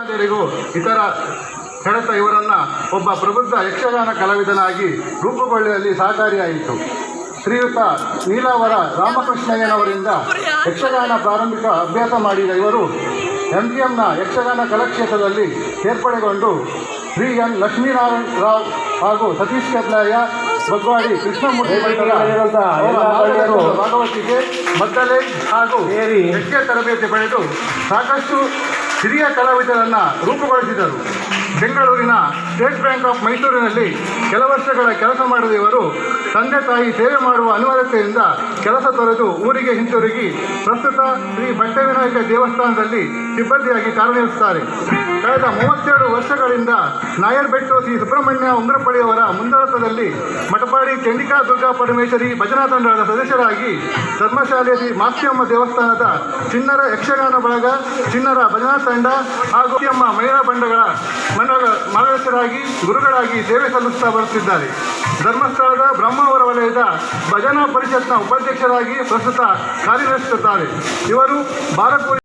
ಇತರ ಹೆಣತ ಇವರನ್ನ ಒಬ್ಬ ಪ್ರಬುದ್ಧ ಯಕ್ಷಗಾನ ಕಲಾವಿದನಾಗಿ ರೂಪುಗೊಳ್ಳುವಲ್ಲಿ ಸಹಕಾರಿಯಾಯಿತು. ಶ್ರೀಯುತ ನೀಲಾವರ ರಾಮಕೃಷ್ಣಯ್ಯನವರಿಂದ ಯಕ್ಷಗಾನ ಪ್ರಾರಂಭಿಕ ಅಭ್ಯಾಸ ಮಾಡಿದ ಇವರು ಎಂಜಿಎಂನ ಯಕ್ಷಗಾನ ಕಲಾಕ್ಷೇತ್ರದಲ್ಲಿ ಸೇರ್ಪಡೆಗೊಂಡು ಶ್ರೀ ಎನ್ ಲಕ್ಷ್ಮೀನಾರಾಯಣ ರಾವ್ ಹಾಗೂ ಸತೀಶ್ ಕೆದ್ಲಾಯ ಬಗ್ವಾಡಿ ಕೃಷ್ಣಮೂರ್ತಿ ಭಾಗವತಿಗೆ ಮದ್ದಲೆ ಹಾಗೂ ಯಕ್ಷ ತರಬೇತಿ ಪಡೆದು ಸಾಕಷ್ಟು ಹಿರಿಯ ಕಲಾವಿದರನ್ನು ರೂಪುಗೊಳಿಸಿದರು. ಬೆಂಗಳೂರಿನ ಸ್ಟೇಟ್ ಬ್ಯಾಂಕ್ ಆಫ್ ಮೈಸೂರಿನಲ್ಲಿ ಕೆಲ ವರ್ಷಗಳ ಕೆಲಸ ಮಾಡಿದ ಇವರು ತಂದೆ ತಾಯಿ ಸೇವೆ ಮಾಡುವ ಅನಿವಾರ್ಯತೆಯಿಂದ ಕೆಲಸ ತೊರೆದು ಊರಿಗೆ ಹಿಂತಿರುಗಿ ಪ್ರಸ್ತುತ ಶ್ರೀ ಬಟ್ಟೆವಿನಾಯಕ ದೇವಸ್ಥಾನದಲ್ಲಿ ಸಿಬ್ಬಂದಿಯಾಗಿ ಕಾರ್ಯನಿರ್ವಹಿಸುತ್ತಾರೆ. ಕಳೆದ ಮೂವತ್ತೆರಡು ವರ್ಷಗಳಿಂದ ನಾಯರ್ಬೆಟ್ಟು ಶ್ರೀ ಸುಬ್ರಹ್ಮಣ್ಯ ಉಂಗ್ರಪಳ್ಳಿಯವರ ಮುಂದಾಳತ್ವದಲ್ಲಿ ಮಠಪಾಡಿ ಚಂಡಿಕಾ ದುರ್ಗಾ ಪರಮೇಶ್ವರಿ ಭಜನಾ ತಂಡದ ಸದಸ್ಯರಾಗಿ ಧರ್ಮಶಾಲೆ ಶ್ರೀ ಮಾಸ್ತಿಯಮ್ಮ ದೇವಸ್ಥಾನದ ಚಿನ್ನರ ಯಕ್ಷಗಾನ ಬಳಗ ಚಿನ್ನರ ಭಜನಾ ತಂಡ ಹಾಗೂ ಮಹಿಳಾ ಬಂಡಗಳ ಮಾರ್ಗದರ್ಶರಾಗಿ ಗುರುಗಳಾಗಿ ಸೇವೆ ಸಲ್ಲಿಸುತ್ತಾ ಬರುತ್ತಿದ್ದಾರೆ. ಧರ್ಮಸ್ಥಳದ ಬ್ರಹ್ಮಾವರ ವಲಯದ ಭಜನಾ ಪರಿಷತ್ನ ಉಪಾಧ್ಯಕ್ಷರಾಗಿ ಪ್ರಸ್ತುತ ಕಾರ್ಯನಿರ್ವಹಿಸುತ್ತಾರೆ ಇವರು ಬಾರಪೂರಿ